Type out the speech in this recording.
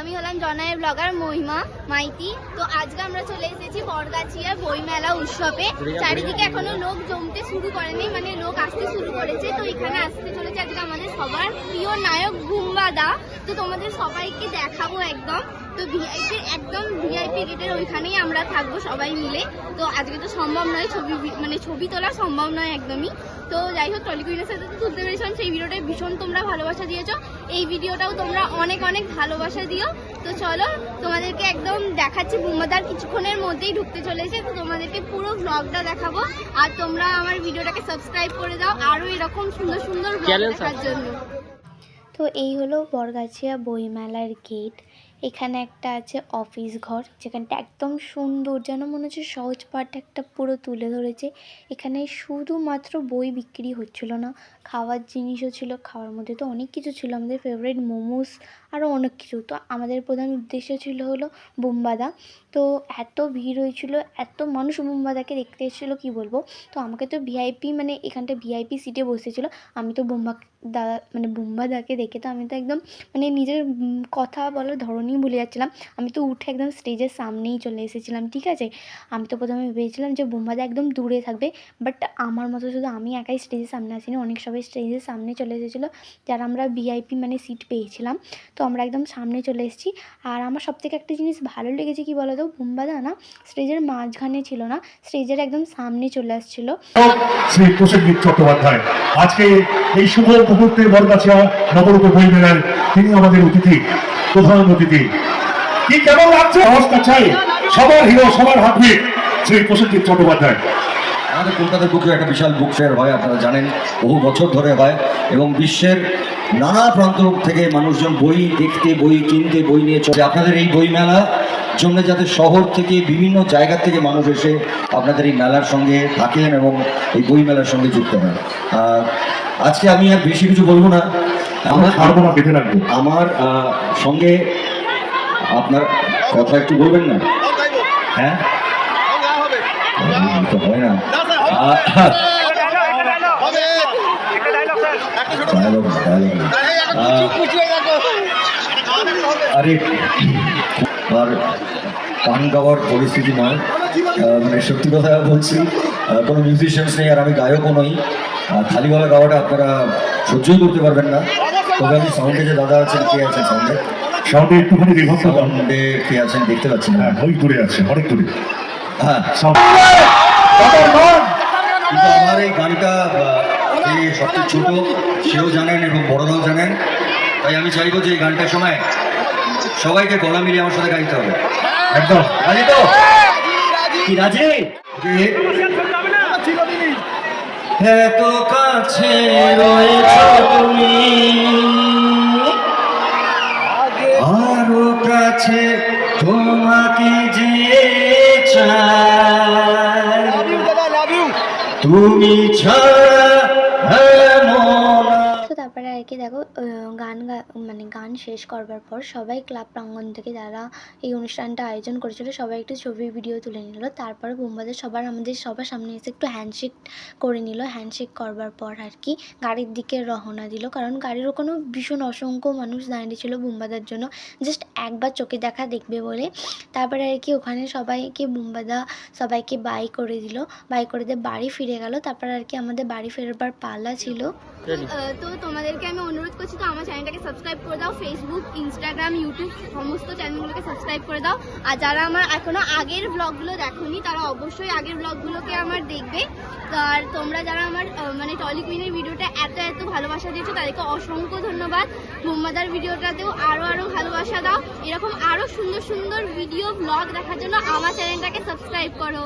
আমি হলাম জনায়ের ব্লগার মহিমা মাইতি। তো আজকে আমরা চলে এসেছি বরগাছিয়া বইমেলা উৎসবে। চারিদিকে এখনও লোক জমতে শুরু করেনি মানে লোক আসতে শুরু করেছে। তো এখানে আসতে চলেছে আজকে আমাদের সবার প্রিয় নায়ক গুম্বাদা তো তোমাদের সবাইকে দেখাবো একদম। তো ভিআইপি একদম ভিআইপি গেটের ওইখানেই আমরা থাকব সবাই মিলে। তো আজকে তো সম্ভব নয় ছবি মানে ছবি তোলা সম্ভব নয় একদমই। তো যাই হোক টলিকুইনের সাথে তো তুলতে পেরেছিলাম। সেই ভিডিওটায় ভীষণ তোমরা ভালোবাসা দিয়েছ। এই ভিডিওটাও তোমরা অনেক অনেক ভালোবাসা দিও। তো চলো তোমাদেরকে একদম দেখাচ্ছি। বুম্বাদার কিছুক্ষণের মধ্যেই ঢুকতে চলেছে। তো তোমাদেরকে পুরো ব্লগটা দেখাবো। আর তোমরা আমার ভিডিওটাকে সাবস্ক্রাইব করে দাও। আরও এরকম সুন্দর সুন্দর ব্লগ দেখার জন্য। তো এই হলো বরগাছিয়া বইমেলার গেট এখানে একটা আছে অফিস ঘর, যেখানটা একদম সুন্দর, যেন মনে হচ্ছে সহজ পাঠ একটা পুরো তুলে ধরেছে। এখানে শুধুমাত্র বই বিক্রি হচ্ছিল না, খাওয়ার জিনিসও ছিল, খাওয়ার মধ্যে তো অনেক কিছু ছিল, আমাদের ফেভারিট মোমোস আরও অনেক কিছু। তো আমাদের প্রধান উদ্দেশ্য ছিল হলো বোম্বাদা। তো এত ভিড় হয়েছিল, এত মানুষ বোম্বাদাকে দেখতে এসেছিল, কী বলব? তো আমাকে তো ভিআইপি মানে এখানটা ভিআইপি সিটে বসেছিল। আমি তো বোম্বা দাদা মানে বুম্বাদাকে দেখে তো আমি তো একদম মানে নিজের কথা বলার ধরনই ভুলে যাচ্ছিলাম। আমি তো উঠে একদম স্টেজের সামনেই চলে এসেছিলাম, ঠিক আছে? আমি তো প্রথমে ভেবেছিলাম যে বুম্বাদা একদম দূরে থাকবে বাট আমার মতো শুধু আমি একাই স্টেজের সামনে আসিনি, অনেক সবাই স্টেজের সামনে চলে এসেছিল, যারা আমরা ভিআইপি মানে সিট পেয়েছিলাম। তো আমরা একদম সামনে চলে এসেছি। আর আমার সবথেকে একটা জিনিস ভালো লেগেছে, কি বলো তো বুম্বাদা না স্টেজের মাঝখানে ছিল না স্টেজের একদম সামনে চলে আসছিল। শ্রী প্রসেনজিৎ চট্টোপাধ্যায় আজকে এই শুভ মুহূর্তে বরগাছিয়া নবরূপ বই মেলার তিনি আমাদের অতিথি প্রধান অতিথি। কি কেমন লাগছে? নমস্কার চাই। সবার হিরো সবার হাতবিট শ্রী প্রসেনজিৎ চট্টোপাধ্যায়। আমাদের কলকাতার বুকে একটা বিশাল বুক ফেয়ার হয় আপনারা জানেন বহু বছর ধরে হয় এবং বিশ্বের নানা প্রান্ত থেকে মানুষজন বই দেখতে বই কিনতে বই নিয়ে চলে। আপনাদের এই বই মেলা জন্য যাতে শহর থেকে বিভিন্ন জায়গা থেকে মানুষ এসে আপনাদের এই মেলার সঙ্গে থাকেন এবং এই বই মেলার সঙ্গে যুক্ত হন আজকে আমি আর বেশি কিছু বলব না আমরা না বেঁধে রাখব আমার সঙ্গে আপনার কথা একটু বলবেন না হ্যাঁ হয় না আরে আর গান গাওয়ার পরিস্থিতি নয়। মানে সত্যি কথা বলছি কোনো মিউজিশিয়ানস নেই আর আমি গায়কও নই। আর খালি গলা গাওয়াটা আপনারা সহ্যই করতে পারবেন না। তবে আমি সাউন্ডে যে দাদা আছেন কে আছেন সাউন্ডে সাউন্ডে একটুখানি দাও। সাউন্ডে কে আছেন দেখতে পাচ্ছি না। হ্যাঁ অনেক দূরে আছে অনেক দূরে। হ্যাঁ। কিন্তু আমার এই গানটা যে সবচেয়ে ছোট সেও জানেন এবং বড়রাও জানেন। তাই আমি চাইব যে এই গানটার সময় সবাইকে গলা মিলিয়ে আমার সাথে গাইতে হবে। একদম। রাজি তো? কি, রাজি? এত কাছে রয়েছ তুমি। আরও কাছে তোমাকে যে চাই। তুমি ছাড়া তারপরে কি দেখো গান গা- মানে গান শেষ করবার পর সবাই ক্লাব প্রাঙ্গণ থেকে যারা এই অনুষ্ঠানটা আয়োজন করেছিল সবাই একটু ছবি ভিডিও তুলে নিল। তারপরে বোম্বাদের সবার আমাদের সবার সামনে এসে একটু হ্যান্ডশেক করে নিল। হ্যান্ডশেক করবার পর আর কি গাড়ির দিকে রওনা দিল। কারণ গাড়ির ওখানেও ভীষণ অসংখ্য মানুষ দাঁড়িয়ে ছিল বুম্বাদার জন্য। জাস্ট একবার চোখে দেখা দেখবে বলে। তারপরে আর কি ওখানে সবাইকে বুম্বাদা সবাইকে বাই করে দিল। বাই করে দিয়ে বাড়ি ফিরে গেল। তারপর আর কি আমাদের বাড়ি ফেরবার পালা ছিল। তো তোমাদেরকে আমি অনুরোধ করছি তো আমার চ্যানেলটাকে সাবস্ক্রাইব করে দাও। ফেসবুক ইনস্টাগ্রাম ইউটিউব সমস্ত চ্যানেলগুলোকে সাবস্ক্রাইব করে দাও। আর যারা আমার এখনও আগের ব্লগগুলো দেখোনি, তারা অবশ্যই আগের ব্লগগুলোকে আমার দেখবে। আর তোমরা যারা আমার মানে টলি কুইনের ভিডিওটা এত এত ভালোবাসা দিয়েছ, তাদেরকে অসংখ্য ধন্যবাদ। মোহাম্মদার ভিডিওটাতেও আরও আরও ভালোবাসা দাও। এরকম আরও সুন্দর সুন্দর ভিডিও ব্লগ দেখার জন্য আমার চ্যানেলটাকে সাবস্ক্রাইব করো।